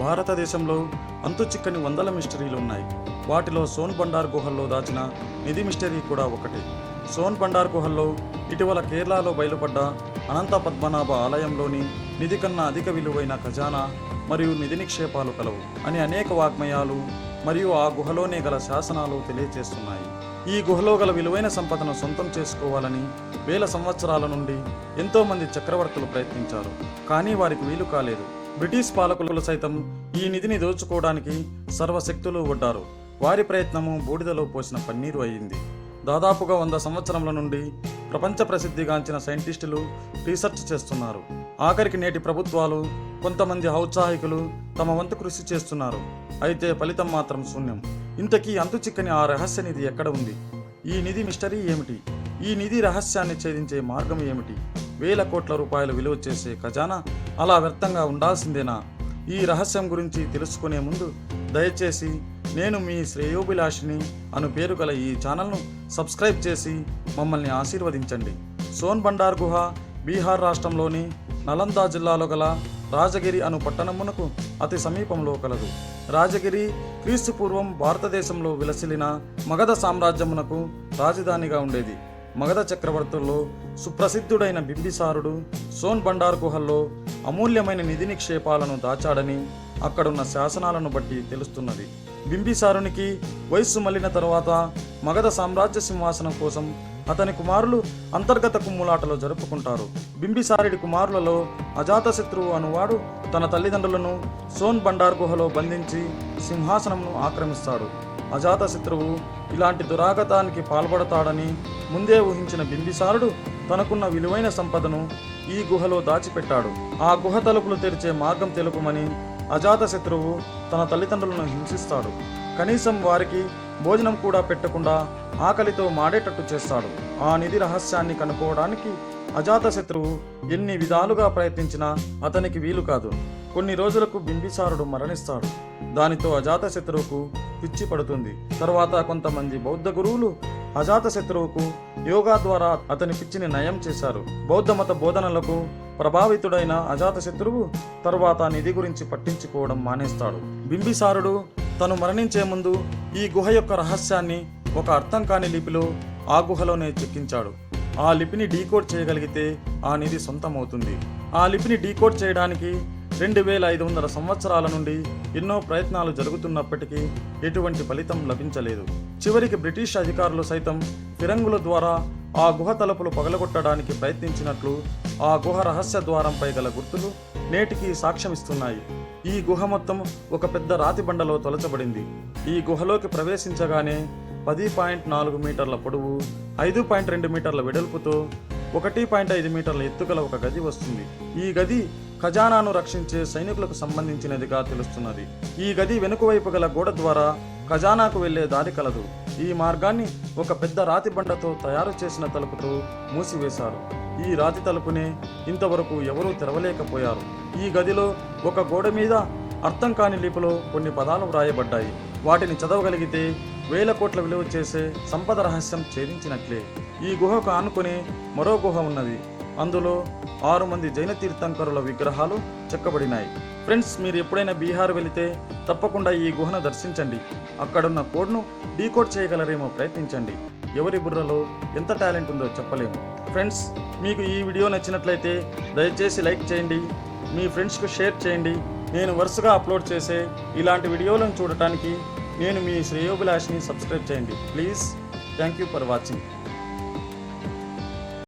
భారతదేశంలో అంతు చిక్కని వందల మిస్టరీలు ఉన్నాయి. వాటిలో సోన్ బండార్ గుహల్లో దాచిన నిధి మిస్టరీ కూడా ఒకటి. సోన్ బండార్ గుహల్లో ఇటీవల కేరళలో బయలుపడ్డ అనంత పద్మనాభ ఆలయంలోని నిధి కన్నా అధిక విలువైన ఖజానా మరియు నిధి నిక్షేపాలు కలవు అని అనేక వాగ్మయాలు మరియు ఆ గుహలోనే గల శాసనాలు తెలియజేస్తున్నాయి ఈ గుహలో గల విలువైన సంపదను సొంతం చేసుకోవాలని వేల సంవత్సరాల నుండి ఎంతోమంది చక్రవర్తులు ప్రయత్నించారు. కానీ వారికి వీలు కాలేదు. బ్రిటిష్ పాలకులు సైతం ఈ నిధిని దోచుకోవడానికి సర్వశక్తులు ఒడ్డారు. వారి ప్రయత్నము బూడిదలో పోసిన పన్నీరు అయింది. దాదాపుగా వంద సంవత్సరముల నుండి ప్రపంచ ప్రసిద్ధిగాంచిన సైంటిస్టులు రీసెర్చ్ చేస్తున్నారు. ఆఖరికి నేటి ప్రభుత్వాలు కొంతమంది ఔత్సాహికులు తమ వంతు కృషి చేస్తున్నారు. అయితే ఫలితం మాత్రం శూన్యం. ఇంతకీ అంతు చిక్కని ఆ రహస్య నిధి ఎక్కడ ఉంది? ఈ నిధి మిస్టరీ ఏమిటి? ఈ నిధి రహస్యాన్ని ఛేదించే మార్గం ఏమిటి? వేల కోట్ల రూపాయలు విలువ చేసే ఖజానా అలా వ్యర్థంగా ఉండాల్సిందేనా? ఈ రహస్యం గురించి తెలుసుకునే ముందు దయచేసి నేను మీ శ్రేయోభిలాషిని అను పేరు గల ఈ ఛానల్ను సబ్స్క్రైబ్ చేసి మమ్మల్ని ఆశీర్వదించండి. సోన్ బండార్ గుహ బీహార్ రాష్ట్రంలోని నలందా జిల్లాలో గల రాజగిరి అను పట్టణమునకు అతి సమీపంలో కలదు. రాజగిరి క్రీస్తు పూర్వం భారతదేశంలో విలసిలిన మగధ సామ్రాజ్యమునకు రాజధానిగా ఉండేది. మగధ చక్రవర్తుల్లో సుప్రసిద్ధుడైన బింబిసారుడు సోన్ బండార్ గుహల్లో అమూల్యమైన నిధి నిక్షేపాలను దాచాడని అక్కడున్న శాసనాలను బట్టి తెలుస్తున్నది. బింబిసారునికి వయస్సు మళ్ళిన తరువాత మగధ సామ్రాజ్య సింహాసనం కోసం అతని కుమారులు అంతర్గత కుమ్ములాటలు జరుపుకుంటారు. బింబిసారుడి కుమారులలో అజాతశత్రువు అనువాడు తన తల్లిదండ్రులను సోన్ బండార్ గుహలో బంధించి సింహాసనంను ఆక్రమిస్తాడు. అజాతశత్రువు ఇలాంటి దురాగతానికి పాల్పడతాడని ముందే ఊహించిన బింబిసారుడు తనకున్న విలువైన సంపదను ఈ గుహలో దాచిపెట్టాడు. ఆ గుహ తలుపులు తెరిచే మార్గం తెలుపమని అజాతశత్రువు తన తల్లిదండ్రులను హింసిస్తాడు. కనీసం వారికి భోజనం కూడా పెట్టకుండా ఆకలితో మాడేటట్టు చేస్తాడు. ఆ నిధి రహస్యాన్ని కనుక్కోవడానికి అజాతశత్రువు ఎన్ని విధాలుగా ప్రయత్నించినా అతనికి వీలు కాదు. కొన్ని రోజులకు బింబిసారుడు మరణిస్తాడు. దానితో అజాతశత్రువుకు పిచ్చి పడుతుంది. తర్వాత కొంతమంది బౌద్ధ గురువులు అజాతశత్రువుకు యోగా ద్వారా అతని పిచ్చిని నయం చేశారు. బౌద్ధమత బోధనలకు ప్రభావితుడైన అజాతశత్రువు తరువాత నిధి గురించి పట్టించుకోవడం మానేస్తాడు. బింబిసారుడు తను మరణించే ముందు ఈ గుహ యొక్క రహస్యాన్ని ఒక అర్థం కాని లిపిలో ఆ గుహలోనే చెక్కించాడు. ఆ లిపిని డీకోడ్ చేయగలిగితే ఆ నిధి సొంతమవుతుంది. ఆ లిపిని డీకోడ్ చేయడానికి రెండు వేల ఐదు వందల సంవత్సరాల నుండి ఎన్నో ప్రయత్నాలు జరుగుతున్నప్పటికీ ఎటువంటి ఫలితం లభించలేదు. చివరికి బ్రిటిష్ అధికారులు సైతం ఫిరంగుల ద్వారా ఆ గుహ తలుపులు పగలగొట్టడానికి ప్రయత్నించినట్లు ఆ గుహ రహస్య ద్వారంపై గల గుర్తులు నేటికి సాక్ష్యమిస్తున్నాయి. ఈ గుహ మొత్తం ఒక పెద్ద రాతి బండలో తొలచబడింది. ఈ గుహలోకి ప్రవేశించగానే పది పాయింట్ నాలుగు మీటర్ల పొడవు ఐదు పాయింట్ రెండు మీటర్ల వెడల్పుతో ఒకటి పాయింట్ ఐదు మీటర్ల ఎత్తుగల ఒక గది వస్తుంది. ఈ గది ఖజానాను రక్షించే సైనికులకు సంబంధించినదిగా తెలుస్తున్నది. ఈ గది వెనుక వైపు గల గోడ ద్వారా ఖజానాకు వెళ్ళే దారి కలదు. ఈ మార్గాన్ని ఒక పెద్ద రాతి బండతో తయారు చేసిన తలుపుతో మూసివేశారు. ఈ రాతి తలుపునే ఇంతవరకు ఎవరూ తెరవలేకపోయారు. ఈ గదిలో ఒక గోడ మీద అర్థం కాని లిపిలో కొన్ని పదాలు వ్రాయబడ్డాయి. వాటిని చదవగలిగితే వేల కోట్ల విలువ చేసే సంపద రహస్యం ఛేదించినట్లే. ఈ గుహకు ఆనుకుని మరో గుహ ఉన్నది. అందులో ఆరు మంది జైన తీర్థంకరుల విగ్రహాలు చెక్కబడినాయి. ఫ్రెండ్స్ మీరు ఎప్పుడైనా బీహార్ వెళితే తప్పకుండా ఈ గుహను దర్శించండి. అక్కడున్న కోడ్ను డీకోడ్ చేయగలరేమో ప్రయత్నించండి. ఎవరి బుర్రలో ఎంత టాలెంట్ ఉందో చెప్పలేము. ఫ్రెండ్స్ మీకు ఈ వీడియో నచ్చినట్లయితే దయచేసి లైక్ చేయండి మీ ఫ్రెండ్స్కు షేర్ చేయండి. నేను వరుసగా అప్లోడ్ చేసే ఇలాంటి వీడియోలను చూడటానికి నేను మీ శ్రేయోభిలాష్ని సబ్స్క్రైబ్ చేయండి. Please thank you for watching